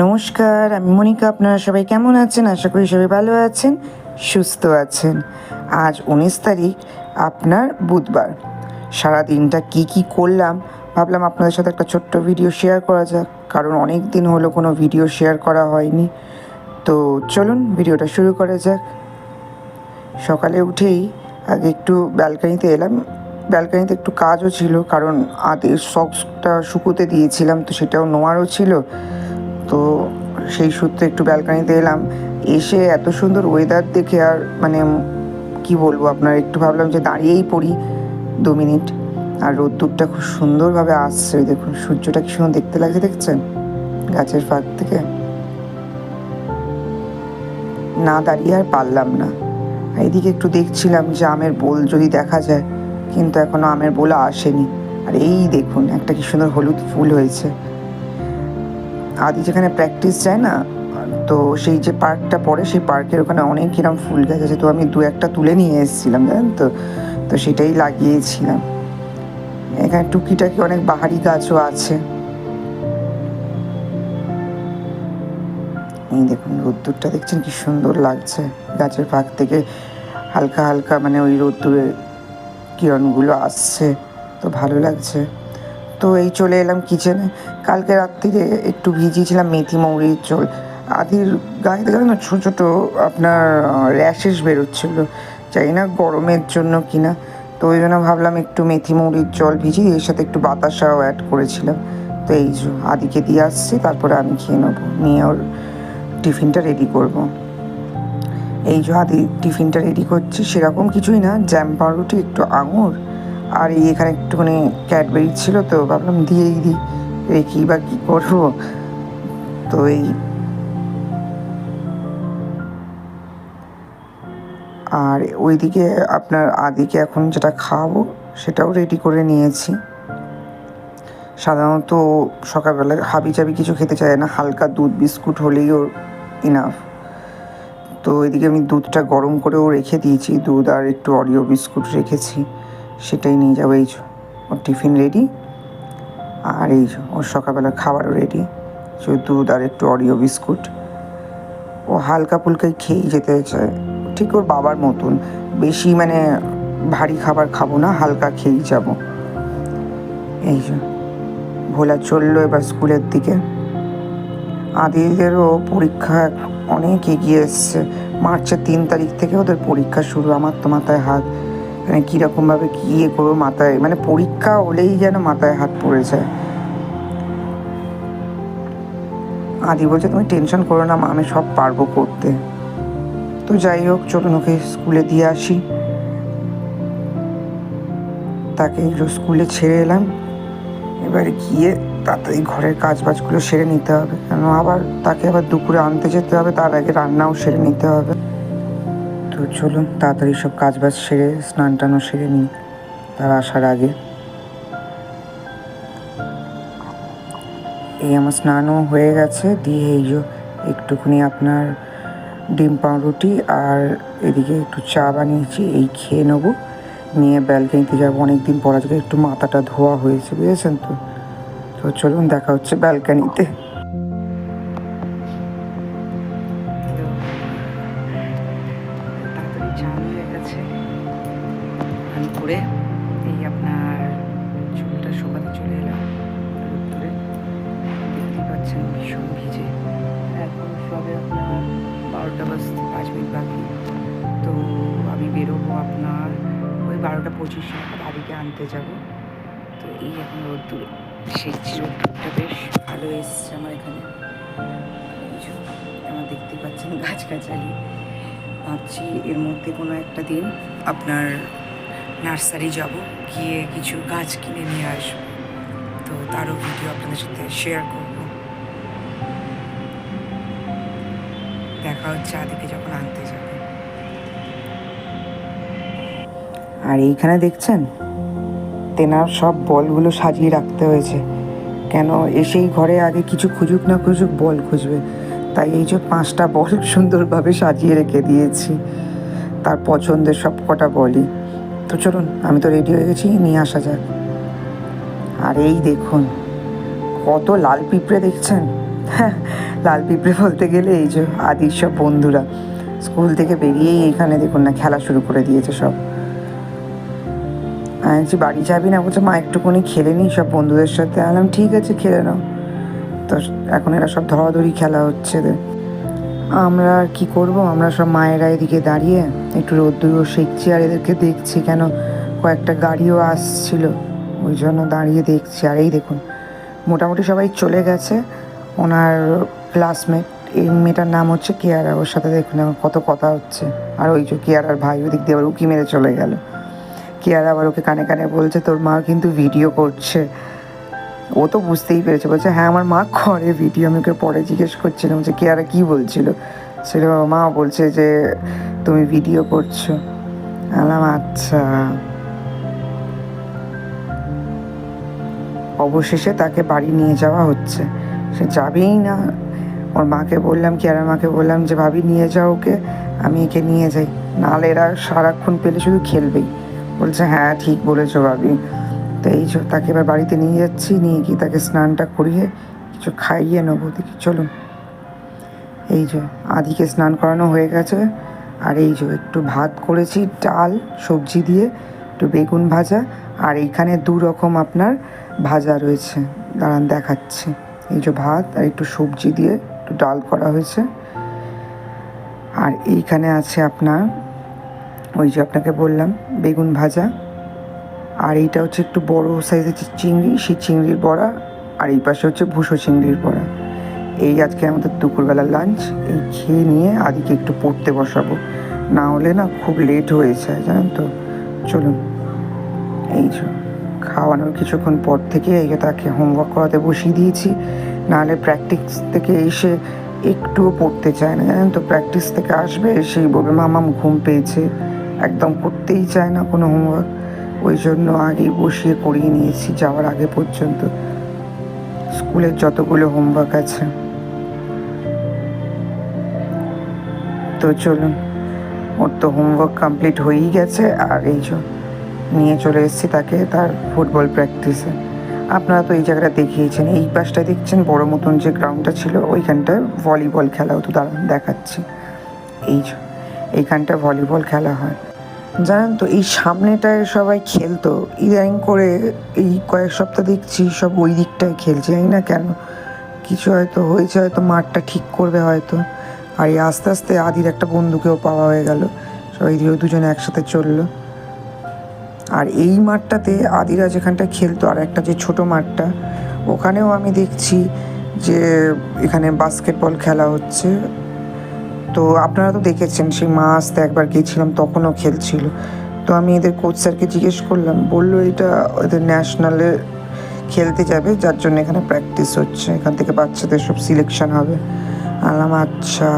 নমস্কার, আমি মনিকা, আপনারা সবাই কেমন আছেন? আশা করি সবাই ভালো আছেন, সুস্থ আছেন। আজ উনিশ তারিখ, আপনার বুধবার। সারা দিনটা কি কি করলাম, ভাবলাম আপনাদের সাথে একটা ছোট্ট ভিডিও শেয়ার করা যাক, কারণ অনেক দিন হলো কোনো ভিডিও শেয়ার করা হয়নি। তো চলুন ভিডিওটা শুরু করা যাক। সকালে উঠেই আগে একটু ব্যালকানিতে এলাম। ব্যালকানিতে একটু কাজও ছিল, কারণ আদের সক্সটা শুকোতে দিয়েছিলাম, তো সেটাও নোয়ারও ছিল। তো সেই সূত্রে একটু ব্যালকানিতে এলাম। এসে এত সুন্দর ওয়েদার দেখে আর মানে কি বলব আপনার, একটু ভাবলাম যে দাঁড়িয়েই পড়ি দু মিনিট। আর রোদ্দুরটা খুব সুন্দরভাবে আসছে, দেখুন, সূর্যটা কি সুন্দর দেখতে লাগছে, দেখছেন? গাছের ফাঁক থেকে। না দাঁড়িয়ে আর পারলাম না। এদিকে একটু দেখছিলাম যে আমের বোল যদি দেখা যায়, কিন্তু এখনও আমের বোলা আসেনি। আর এই দেখুন, একটা কি সুন্দর হলুদ ফুল হয়েছে। আদি যেখানে প্র্যাকটিস যায় না, তো সেই যে পার্কটা পড়ে, সেই পার্কের ওখানে অনেক কিরম ফুল গাছ আছে। তো আমি দু একটা তুলে নিয়ে এসেছিলাম, জানেন তো? তো সেটাই লাগিয়েছিলাম। এখানে টুকিটাকি অনেক বাহারি গাছও আছে। এই দেখুন, রোদ্দুরটা দেখছেন কি সুন্দর লাগছে। গাছের ফাঁক থেকে হালকা হালকা মানে ওই রোদ্দুরের কিরণগুলো আসছে। তো ভালো লাগছে। তো এই চলে এলাম কিচেনে কালকে রাত্রিরে একটু ভিজিয়েছিলাম মেথি মৌরির চোল আদির গায়ে দেখলাম না ছোটো ছোটো আপনার র্যাশেস বেরোচ্ছিল। জানি না গরমের জন্য কিনা। তো ওই জন্য ভাবলাম একটু মেথি মৌরির জল ভিজিয়ে এর সাথে একটু বাতাসাও অ্যাড করেছিলাম। তো এই যে আদিকে দিয়ে আসছি, তারপরে আমি খেয়ে নেব। নিয়ে ওর টিফিনটা রেডি করব। এই যে আদি টিফিনটা রেডি করছি, সেরকম কিছুই না। জ্যাম পাউরুটি, একটু আঙুর আর এই এখানে একটুখানি ক্যাডবেরি ছিল তো ভাবলাম দিয়েই দিই রেখি বা কী করব। তো এই আর ওইদিকে আপনার আদিকে এখন যেটা খাওয়াবো সেটাও রেডি করে নিয়েছি। সাধারণত সকালবেলা হাবি চাবি কিছু খেতে চায় না, হালকা দুধ, বিস্কুট হলেই ওর ইনাফ তো এদিকে আমি দুধটা গরম করেও রেখে দিয়েছি, দুধ আর একটু অরিও বিস্কুট রেখেছি। সেটাই নিয়ে যাব, এই ওর টিফিন রেডি আর এই ওর সকালবেলা খাবারও রেডি দুধ আর একটু অরিও বিস্কুট। ও হালকা ফুলকাই খেয়েই যেতে চায় ঠিক ওর বাবার মতন। বেশি মানে ভারী খাবার খাব না, হালকা খেয়েই যাব। এই যে, ভোলা চলল এবার স্কুলের দিকে। আদিদেরও পরীক্ষা অনেক এগিয়ে এসছে। মার্চের তিন তারিখ থেকে ওদের পরীক্ষা শুরু। আমার তো মাথায় হাত মানে কীরকমভাবে কী ইয়ে করব মাথায়? মানে পরীক্ষা হলেই যেন মাথায় হাত পড়ে যায়। আদি বলছে, তুমি টেনশন করো না আমি সব পারব করতে। তো যাই হোক ওকে স্কুলে দিয়ে আসি। তাকে স্কুলে ছেড়ে এলাম। এবার গিয়ে তাড়াতাড়ি ঘরের কাজ বাজগুলো সেরে নিতে হবে। কেন আবার তাকে আবার দুপুরে আনতে যেতে হবে, তার আগে রান্নাও সেরে নিতে হবে। তো চলুন, তাড়াতাড়ি সব কাজ বাজ সেরে স্নান টানও সেরে নিই। তার আসার আগে। এই আমার স্নানও হয়ে গেছে। দিয়ে এই যে একটুখানি আপনার ডিম পাউরুটি আর এদিকে একটু চা বানিয়েছি, এই খেয়ে নেব। নিয়ে ব্যালকানিতে যাব। অনেক দিন পর আজকে একটু মাথাটা ধোয়া হয়েছে, বুঝেছেন তো? তো চলুন, দেখা হচ্ছে ব্যালকানিতে। পাচ্ছেন ভীষণ ভিজে। এখন সবে আপনার বারোটা বাজতে, পাঁচ মিনিট বাকি। তো আমি বেরোবো আপনার ওই বারোটা পঁচিশ আদিকে আনতে যাব। তো এই এখন রোদ্দুরে। সেচছি রোদ্দুরটা বেশ ভালো এসছে আমার এখানে। আমার দেখতে পাচ্ছেন গাছগাছালি। ভাবছি এর মধ্যে কোনো একটা দিন আপনার নার্সারি যাব, গিয়ে কিছু গাছ কিনে নিয়ে আসব। তো তারও ভিডিও আপনাদের সাথে শেয়ার করব। হচ্ছে যখন আনতে যাব। আর এইখানে দেখছেন? তেনার সব বলগুলো সাজিয়ে রাখতে হয়েছে। কেন এসেই ঘরে আগে কিছু খুঁজুক না খুঁজুক বল খুঁজবে। তাই এই যে পাঁচটা বল সুন্দরভাবে সাজিয়ে রেখে দিয়েছি। তার পছন্দের সব কটা বলই। তো চলুন, আমি তো রেডি হয়ে গেছি, নিয়ে আসা যাক। আর এই দেখুন, কত লাল পিঁপড়ে দেখছেন? হ্যাঁ লাল পিঁপড়ে বলতে গেলে এই যে আদির সব বন্ধুরা, স্কুল থেকে বেরিয়েই এখানে দেখুন না খেলা শুরু করে দিয়েছে সব। আমি বাড়ি যাবি না? বলছে, মা, একটুখানি খেলে নিই সব বন্ধুদের সাথে। আলাম ঠিক আছে, খেলে নাও। তো এখন এরা সব ধরাধরি খেলা হচ্ছে আমরা আর কি করব? আমরা সব মায়েরা এদিকে দাঁড়িয়ে একটু রোদ্দুরও শিখছি আর এদেরকে দেখছি কেন কয়েকটা গাড়িও আসছিল। ওই জন্য দাঁড়িয়ে দেখছি। আর এই দেখুন, মোটামুটি সবাই চলে গেছে। ওনার ক্লাসমেট এই মেয়েটার নাম হচ্ছে কেয়ারা, ওর সাথে দেখুন এখন কত কথা হচ্ছে। আর ওই যে কেয়ারার ভাই ওদিক দিয়ে আবার উকি মেরে চলে গেল। কেয়ারা আবার ওকে কানে কানে বলছে, তোর মা কিন্তু ভিডিও করছে। ও তো বুঝতেই পেরেছে, বলছে হ্যাঁ আমার মা করে ভিডিও আমি ওকে পরে জিজ্ঞেস করছিলাম যে কেয়ারা কী বলছিল? ছিল মা বলছে যে, তুমি ভিডিও করছ। আলাম আচ্ছা। অবশেষে তাকে বাড়ি নিয়ে যাওয়া হচ্ছে। সে যাবেই না। ওর মাকে বললাম কি, আর মাকে বললাম যে, ভাবি, নিয়ে যাও ওকে, আমি একে নিয়ে যাই। নাহলে এরা সারাক্ষণ পেলে শুধু খেলবেই। বলছে হ্যাঁ ঠিক বলেছ ভাবি। তো এই যে তাকে এবার বাড়িতে নিয়ে যাচ্ছি, নিয়ে গিয়ে তাকে স্নানটা করিয়ে কিছু খাইয়ে নেব। দেখি, চলুন। এই যে আদিকে স্নান করানো হয়ে গেছে। আর এই যে একটু ভাত করেছি, ডাল, সবজি দিয়ে, একটু বেগুন ভাজা, আর এইখানে দু রকম আপনার ভাজা রয়েছে। দাঁড়ান, দেখাচ্ছি। এই যে ভাত আর একটু সবজি দিয়ে একটু ডাল করা হয়েছে। আর এইখানে আছে আপনার, ওই যে আপনাকে বললাম, বেগুন ভাজা। আর এইটা হচ্ছে একটু বড় সাইজের যে চিংড়ি, সেই চিংড়ির বড়া, আর এই পাশে হচ্ছে ভুসো চিংড়ির বড়া। এই আজকে আমাদের দুপুরবেলা লাঞ্চ এই খেয়ে নিয়ে আদিকে একটু পড়তে বসাবো। না হলে না খুব লেট হয়ে যায়, জানেন তো? চলুন, এই যে। খাওয়ানোর কিছুক্ষণ পর থেকে এই তাকে হোমওয়ার্ক করাতে বসিয়ে দিয়েছি। নাহলে প্র্যাকটিস থেকে এসে একটুও পড়তে চায় না, জানেন তো? প্র্যাকটিস থেকে আসবে, এসেই বলবে মামাম ঘুম পেয়েছে। একদম করতেই চায় না কোনো হোমওয়ার্ক ওই জন্য আগেই বসিয়ে করিয়ে নিয়েছি যাওয়ার আগে পর্যন্ত। স্কুলের যতগুলো হোমওয়ার্ক আছে। তো চলুন ওর তো হোমওয়ার্ক কমপ্লিট হয়েই গেছে, আর এই যে নিয়ে চলে এসেছি তাকে তার ফুটবল প্র্যাকটিসে আপনারা তো এই জায়গাটা দেখিয়েছেন, এই পাশটা দেখছেন বড় মতন যে গ্রাউন্ডটা ছিল, ওইখানটায় ভলিবল খেলা হতো দাঁড়ান দেখাচ্ছি। এই এইখানটা ভলিবল খেলা হয়। জানেন তো, এই সামনেটায় সবাই খেলতো, ইদানিং করে এই কয়েক সপ্তাহ দেখছি সব ওই দিকটায় খেলছে, জানি না কেন। কিছু হয়তো হয়েছে, হয়তো মাঠটা ঠিক করবে হয়তো। আর এই আস্তে আস্তে আদির একটা বন্ধুকেও পাওয়া হয়ে গেল, সবাই দিয়ে দুজনে একসাথে চলল। আর এই মাঠটাতে আদিরা যেখানটা খেলতো, আর একটা যে ছোট মাঠটা, ওখানেও আমি দেখছি যে এখানে বাস্কেটবল খেলা হচ্ছে। তো আপনারা তো দেখেছেন, সেই মা আসতে একবার গিয়েছিলাম তখনও খেলছিল। তো আমি এদের কোচ স্যারকে জিজ্ঞেস করলাম, বলল এটা ওদের ন্যাশনালে খেলতে যাবে, যার জন্য এখানে প্র্যাকটিস হচ্ছে, এখান থেকে বাচ্চাদের সব সিলেকশন হবে। আলাম আচ্ছা।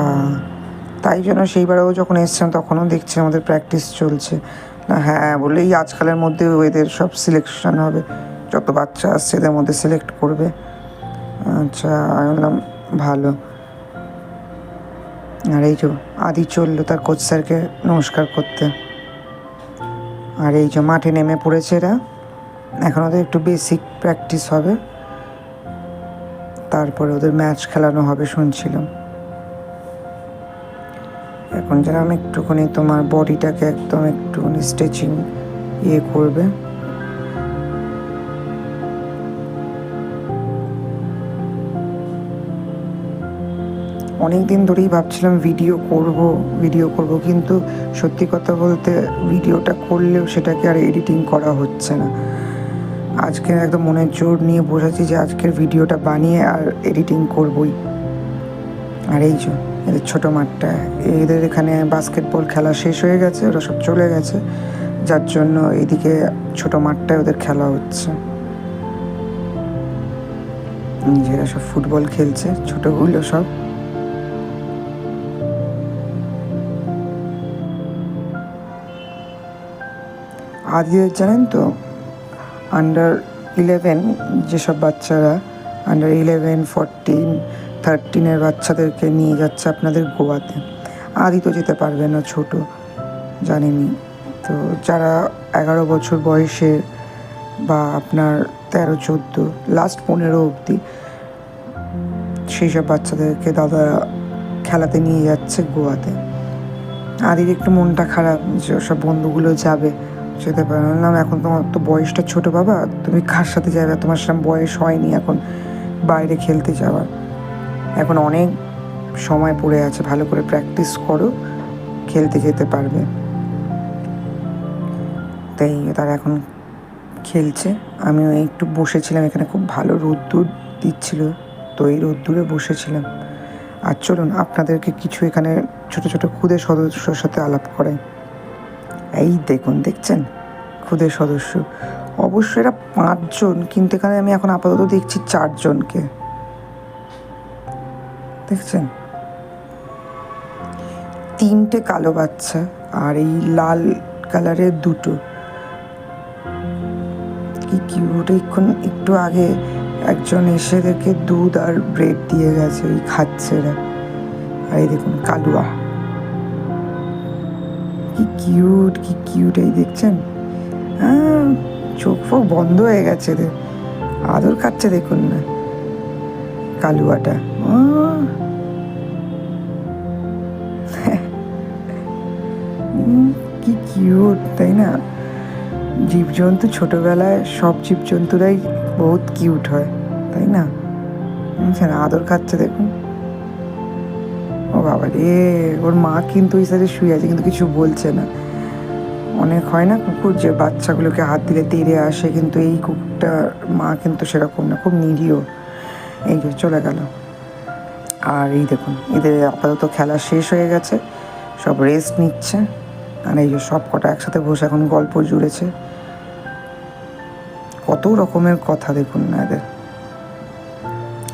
তাই জন্য সেইবারেও যখন এসছিলাম, তখনও দেখছি আমাদের প্র্যাকটিস চলছে। হ্যাঁ বলে এই আজকালের মধ্যে এদের সব সিলেকশন হবে। যত বাচ্চা আসছে এদের মধ্যে সিলেক্ট করবে। আচ্ছা আমি বললাম, ভালো। আর এই যে আদি চলল তার কোচ স্যারকে নমস্কার করতে। আর এই যে মাঠে নেমে পড়েছে এরা। এখন ওদের একটু বেসিক প্র্যাকটিস হবে। তারপরে ওদের ম্যাচ খেলানো হবে শুনছিলাম। এখন যেন আমি একটুখানি তোমার বডিটাকে একদম একটুখানি স্ট্রেচিং ইয়ে করবে। অনেক দিন ধরেই ভাবছিলাম ভিডিও করব ভিডিও করব, কিন্তু সত্যি কথা বলতে ভিডিওটা করলেও সেটাকে আর এডিটিং করা হচ্ছে না। আজকে একদম মনের জোর নিয়ে বসেছি যে আজকের ভিডিওটা বানিয়ে আর এডিটিং করবই। আর এই যে এদের ছোটো মাঠটা। এদের এখানে বাস্কেটবল খেলা শেষ হয়ে গেছে, ওরা সব চলে গেছে। যার জন্য এইদিকে ছোট মাঠটায় ওদের খেলা হচ্ছে। নিজেরা সব ফুটবল খেলছে, ছোটগুলো সব। আজকে জানেন তো আন্ডার ইলেভেন যেসব বাচ্চারা আন্ডার ইলেভেন ফোরটিন থার্টিনের বাচ্চাদেরকে নিয়ে যাচ্ছে আপনাদের গোয়াতে। আদি তো যেতে পারবে না, ছোট জানেনি তো যারা এগারো বছর বয়সের বা আপনার তেরো, চোদ্দ লাস্ট পনেরো অবধি সেই সব বাচ্চাদেরকে দাদা খেলাতে নিয়ে যাচ্ছে গোয়াতে। আদির একটু মনটা খারাপ, যে সব বন্ধুগুলো যাবে, যেতে পারলাম এখন তোমার তো বয়সটা ছোট বাবা, তুমি কার সাথে যাবে? তোমার সেরকম বয়স হয়নি এখন, বাইরে খেলতে যাওয়ার। এখন অনেক সময় পড়ে আছে, ভালো করে প্র্যাকটিস করো, খেলতে যেতে পারবে। তাই তারা এখন খেলছে। আমিও একটু বসেছিলাম, এখানে খুব ভালো রোদ্দুর দিচ্ছিল, তো এই রোদ্দুরে বসেছিলাম। আর চলুন, আপনাদেরকে কিছু এখানে ছোট ছোট খুদে সদস্যর সাথে আলাপ করাই। এই দেখুন, দেখছেন? খুদে সদস্য। অবশ্য এরা পাঁচজন, কিন্তু এখানে আমি এখন আপাতত দেখছি চারজনকে। দেখছেন? তিনটে কালো বাচ্চা আর এই লাল কালারের দুটো। কি কিউট এক্ষুন একটু আগে একজন এসে দেখে দুধ আর ব্রেড দিয়ে গেছে ওই খাচ্ছে আর এই দেখুন, কালুয়া। কি কিউট কি কিউট, এই দেখছেন? হ্যাঁ চোখ ফোক বন্ধ হয়ে গেছে রে। আদর খাচ্ছে দেখুন না, কালুয়াটা। কি কিউট তাই না? জীবজন্তু ছোটবেলায় সব জীবজন্তুরাই বহুত কিউট হয়, তাই না? বুঝছেন আদর খাচ্ছে, দেখুন। ও বাবা রে, ওর মা কিন্তু ওই সাইডে শুয়ে আছে, কিন্তু কিছু বলছে না। অনেক হয় না কুকুর যে বাচ্চাগুলোকে হাত দিলে তেড়ে আসে, কিন্তু এই কুকুরটার মা কিন্তু সেরকম না, খুব নিরীহ। এই যে চলে গেল। আর এই দেখুন এদের আপাতত খেলা শেষ হয়ে গেছে। সব রেস্ট নিচ্ছে। আর এই যে সব কটা একসাথে বসে এখন গল্প জুড়েছে। কত রকমের কথা দেখুন না এদের।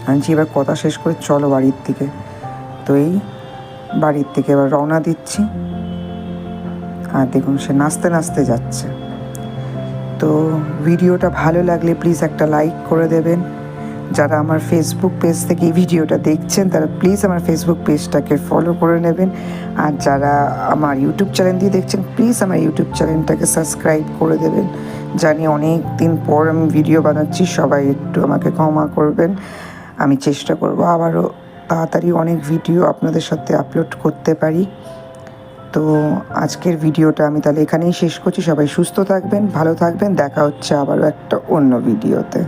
বলছি, এবার কথা শেষ করে চলো বাড়ির দিকে। তো এই বাড়ির থেকে এবার রওনা দিচ্ছি। আর দেখুন সে নাচতে নাচতে যাচ্ছে। তো ভিডিওটা ভালো লাগলে প্লিজ একটা লাইক করে দেবেন। যারা আমার ফেসবুক পেজ থেকে এই ভিডিওটা দেখছেন, তারা প্লিজ আমার ফেসবুক পেজটাকে ফলো করে নেবেন। আর যারা আমার ইউটিউব চ্যানেল দিয়ে দেখছেন প্লিজ আমার ইউটিউব চ্যানেলটাকে সাবস্ক্রাইব করে দেবেন। জানি অনেক দিন পর আমি ভিডিও বানাচ্ছি, সবাই একটু আমাকে ক্ষমা করবেন। আমি চেষ্টা করব আবারও তাড়াতাড়ি অনেক ভিডিও আপনাদের সাথে আপলোড করতে পারি। তো আজকের ভিডিওটা আমি তাহলে এখানেই শেষ করছি। সবাই সুস্থ থাকবেন, ভালো থাকবেন। দেখা হচ্ছে আবারও একটা অন্য ভিডিওতে